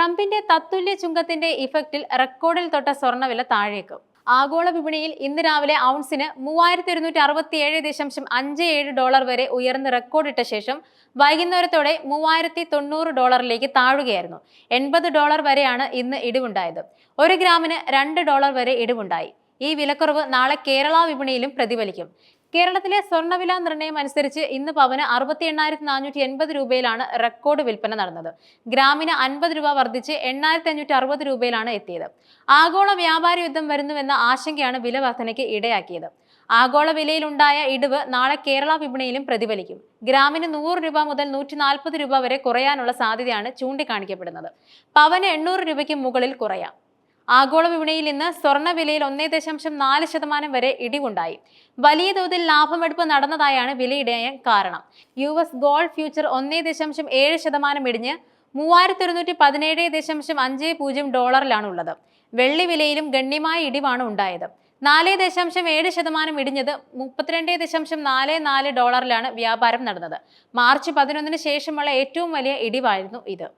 ട്രംപിന്റെ തത്തുല്യ ചുങ്കത്തിന്റെ ഇഫക്റ്റിൽ റെക്കോർഡിൽ തൊട്ട സ്വർണവില താഴേക്ക്. ആഗോള വിപണിയിൽ ഇന്ന് രാവിലെ ഔൺസിന് മൂവായിരത്തി ഇരുന്നൂറ്റി അറുപത്തി ഏഴ് ദശാംശം അഞ്ച് ഏഴ് ഡോളർ വരെ ഉയർന്ന് റെക്കോർഡിട്ട ശേഷം വൈകുന്നേരത്തോടെ മൂവായിരത്തി തൊണ്ണൂറ് ഡോളറിലേക്ക് താഴുകയായിരുന്നു. എൺപത് ഡോളർ വരെയാണ് ഇന്ന് ഇടിവുണ്ടായത്. ഒരു ഗ്രാമിന് രണ്ട് ഡോളർ വരെ ഇടിവുണ്ടായി. ഈ വിലക്കുറവ് നാളെ കേരള വിപണിയിലും പ്രതിഫലിക്കും. കേരളത്തിലെ സ്വർണവില നിർണയം അനുസരിച്ച് ഇന്ന് പവന് അറുപത്തി എണ്ണായിരത്തി നാനൂറ്റി എൺപത് രൂപയിലാണ് റെക്കോർഡ് വിൽപ്പന നടന്നത്. ഗ്രാമിന് അൻപത് രൂപ വർദ്ധിച്ച് എണ്ണായിരത്തി അഞ്ഞൂറ്റി അറുപത് രൂപയിലാണ് എത്തിയത്. ആഗോള വ്യാപാര യുദ്ധം വരുന്നുവെന്ന ആശങ്കയാണ് വില വർധനയ്ക്ക് ഇടയാക്കിയത്. ആഗോള വിലയിലുണ്ടായ ഇടിവ് നാളെ കേരള വിപണിയിലും പ്രതിഫലിക്കും. ഗ്രാമിന് നൂറ് രൂപ മുതൽ നൂറ്റി നാൽപ്പത് രൂപ വരെ കുറയാനുള്ള സാധ്യതയാണ് ചൂണ്ടിക്കാണിക്കപ്പെടുന്നത്. പവന് എണ്ണൂറ് രൂപയ്ക്ക് മുകളിൽ കുറയാം. ആഗോള വിപണിയിൽ ഇന്ന് സ്വർണ വിലയിൽ ഒന്നേ ദശാംശം നാല് ശതമാനം വരെ ഇടിവുണ്ടായി. വലിയ തോതിൽ ലാഭമെടുപ്പ് നടന്നതായാണ് വിലയിടയാൻ കാരണം. യു എസ് ഗോൾഡ് ഫ്യൂച്ചർ ഒന്നേ ദശാംശം ഏഴ് ശതമാനം ഇടിഞ്ഞ് മൂവായിരത്തി ഒരുന്നൂറ്റി പതിനേഴ് ദശാംശം അഞ്ച് പൂജ്യം ഡോളറിലാണ് ഉള്ളത് വെള്ളി വിലയിലും ഗണ്യമായ ഇടിവാണ് ഉണ്ടായത്. നാല് ദശാംശം ഏഴ് ശതമാനം ഇടിഞ്ഞത് മുപ്പത്തിരണ്ട് ദശാംശം നാല് നാല് ഡോളറിലാണ് വ്യാപാരം നടന്നത്. മാർച്ച് പതിനൊന്നിന് ശേഷമുള്ള ഏറ്റവും വലിയ ഇടിവായിരുന്നു ഇത്.